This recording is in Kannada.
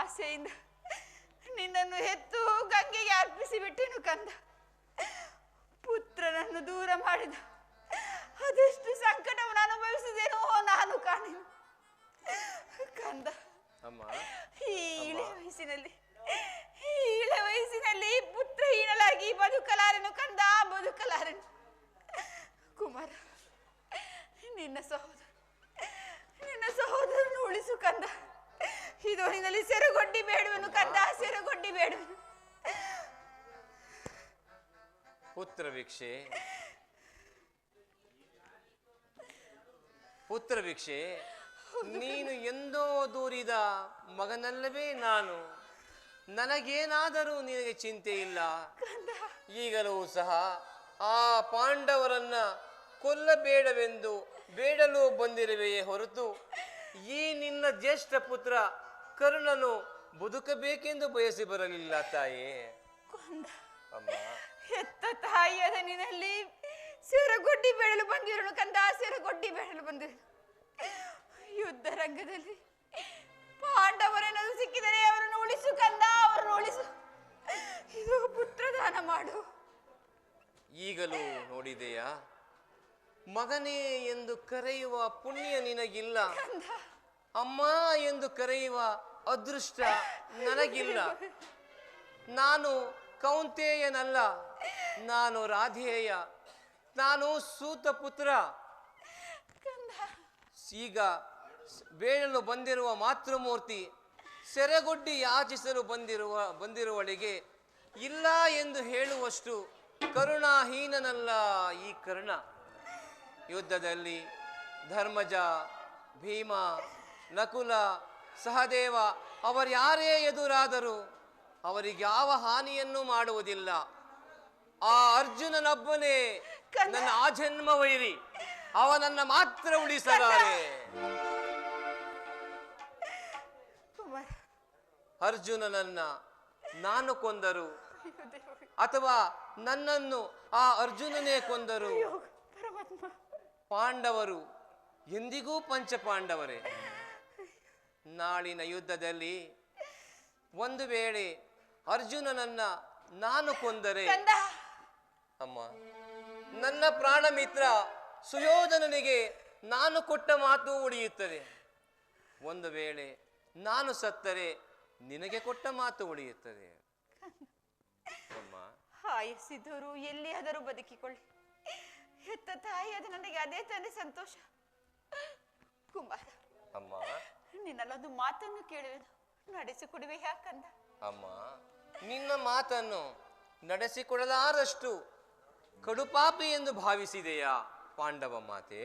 ಆಸೆಯಿಂದ ನಿನ್ನನ್ನು ಹೆತ್ತು ಗಂಗೆಗೆ ಅರ್ಪಿಸಿ ಬಿಟ್ಟೆನು ಕಂದ. ಪುತ್ರನನ್ನು ದೂರ ಮಾಡಿದ. ಅದೆಷ್ಟು ಸಂಕಟವನ್ನು ಅನುಭವಿಸಿದೇನೋ ನಾನು ಕಾಣೆನು. ಕಂದ ಅಮ್ಮ ಈ ಇಳೆ ವಯಸ್ಸಿನಲ್ಲಿ ಈ ಇಳೆ ವಯಸ್ಸಿನಲ್ಲಿ ಪುತ್ರಹೀನಲಾಗಿ ಬದುಕಲಾರೆನು ಕಂದ ಬದುಕಲಾರನು. ಕುಮಾರ ನಿನ್ನ ಸಹೋದರ ನಿನ್ನ ಸಹೋದರನು ಉಳಿಸು ಕಂದ ಇದೋನಿನಲ್ಲಿ ಸೆರಗೊಡ್ಡಿ ಬೇಡುವನು ಕಂದ ಸೆರಗೊಡ್ಡಿ ಬೇಡ ಪುತ್ರ ಭಿಕ್ಷೆ. ಪುತ್ರ ಭಿಕ್ಷೆ ನೀನು ಎಂದೋ ದೂರಿದ ಮಗನಲ್ಲವೇ ನಾನು. ನನಗೇನಾದರೂ ನಿನಗೆ ಚಿಂತೆ ಇಲ್ಲ. ಈಗಲೂ ಸಹ ಆ ಪಾಂಡವರನ್ನ ಕೊಲ್ಲಬೇಡವೆಂದು ಬೇಡಲು ಬಂದಿರುವೆಯೇ ಹೊರತು ಈ ನಿನ್ನ ಜ್ಯೇಷ್ಠ ಪುತ್ರ ಕರ್ಣನು ಬದುಕಬೇಕೆಂದು ಬಯಸಿ ಬರಲಿಲ್ಲ ತಾಯೇ. ಕಂದ. ಅಮ್ಮ. ಹೆತ್ತ ತಾಯಿಯಾದ ನಿನ್ನಲ್ಲಿ ಸೇರಗೊಡ್ಡಿ ಬೆಳಲು ಬಂದಿರೋನು ಕಂದ ಸೇರಗೊಡ್ಡಿ ಬೆಳಲು ಬಂದಿರು ಯುದ್ಧ ರಂಗದಲ್ಲಿ ಪಾಂಡವರೇನಾದ್ರು ಸಿಕ್ಕಿದರೆ ಅವರನ್ನು ಉಳಿಸು ಕಂದ ಅವರನ್ನು ಉಳಿಸು. ಇದು ಪುತ್ರದಾನ ಮಾಡು. ಈಗಲೂ ನೋಡಿದೆಯಾ? ಮಗನೇ ಎಂದು ಕರೆಯುವ ಪುಣ್ಯ ನಿನಗಿಲ್ಲ. ಅಮ್ಮ ಎಂದು ಕರೆಯುವ ಅದೃಷ್ಟ ನನಗಿಲ್ಲ. ನಾನು ಕೌಂತೇಯನಲ್ಲ ನಾನು ರಾಧೇಯ ನಾನು ಸೂತ ಪುತ್ರ ಈಗ ಬೇಳಲು ಬಂದಿರುವ ಮಾತೃಮೂರ್ತಿ ಸೆರೆಗೊಡ್ಡಿ ಯಾಚಿಸಲು ಬಂದಿರುವ ಬಂದಿರುವಳಿಗೆ ಇಲ್ಲ ಎಂದು ಹೇಳುವಷ್ಟು ಕರುಣಾಹೀನನಲ್ಲ ಈ ಕರ್ಣ. ಯುದ್ಧದಲ್ಲಿ ಧರ್ಮಜ ಭೀಮ ನಕುಲ ಸಹದೇವ ಅವರ್ಯಾರೇ ಎದುರಾದರೂ ಅವರಿಗೆ ಯಾವ ಹಾನಿಯನ್ನು ಮಾಡುವುದಿಲ್ಲ. ಆ ಅರ್ಜುನನೊಬ್ಬನೇ ನನ್ನ ನನ್ನ ಜನ್ಮ ವೈರಿ ಅವನನ್ನ ಮಾತ್ರ ಉಳಿಸಲಾರೆ. ಅರ್ಜುನನನ್ನ ನಾನು ಕೊಂದರು. ಅಥವಾ ನನ್ನನ್ನು ಆ ಅರ್ಜುನನೇ ಕೊಂದರು. ಪಾಂಡವರು ಎಂದಿಗೂ ಪಂಚ ಪಾಂಡವರೇ. ನಾಳಿನ ಯುದ್ಧದಲ್ಲಿ ಒಂದು ವೇಳೆ ಅರ್ಜುನನನ್ನ ನಾನು ಕೊಂದರೆ ಕಂದ. ಅಮ್ಮ ನನ್ನ ಪ್ರಾಣ ಮಿತ್ರ ಸುಯೋಧನನಿಗೆ ನಾನು ಕೊಟ್ಟ ಮಾತು ಉಳಿಯುತ್ತದೆ. ಒಂದು ವೇಳೆ ನಾನು ಸತ್ತರೆ ನಿನಗೆ ಕೊಟ್ಟ ಮಾತು ಉಳಿಯುತ್ತದೆ. ಅಮ್ಮ. ಹಾಯಿಸಿದರು ಎಲ್ಲಿಯಾದರೂ ಬದುಕಿಕೊಳ್ಳಿ. ಹೆತ್ತ ಅದು ನನಗೆ ಅದೇ ತಂದೆ ಸಂತೋಷ. ಕುಮಾರ ಅಮ್ಮ. ನಿನ್ನಲ್ಲೊಂದು ಮಾತನ್ನು ಕೇಳುವೆನು ನಡೆಸಿಕೊಡುವೆ ಯಾಕಂದ? ಅಮ್ಮ ನಿನ್ನ ಮಾತನ್ನು ನಡೆಸಿಕೊಡಲಾರಷ್ಟು ಕಡುಪಾಪಿ ಎಂದು ಭಾವಿಸಿದೆಯಾ ಪಾಂಡವ ಮಾತೆ?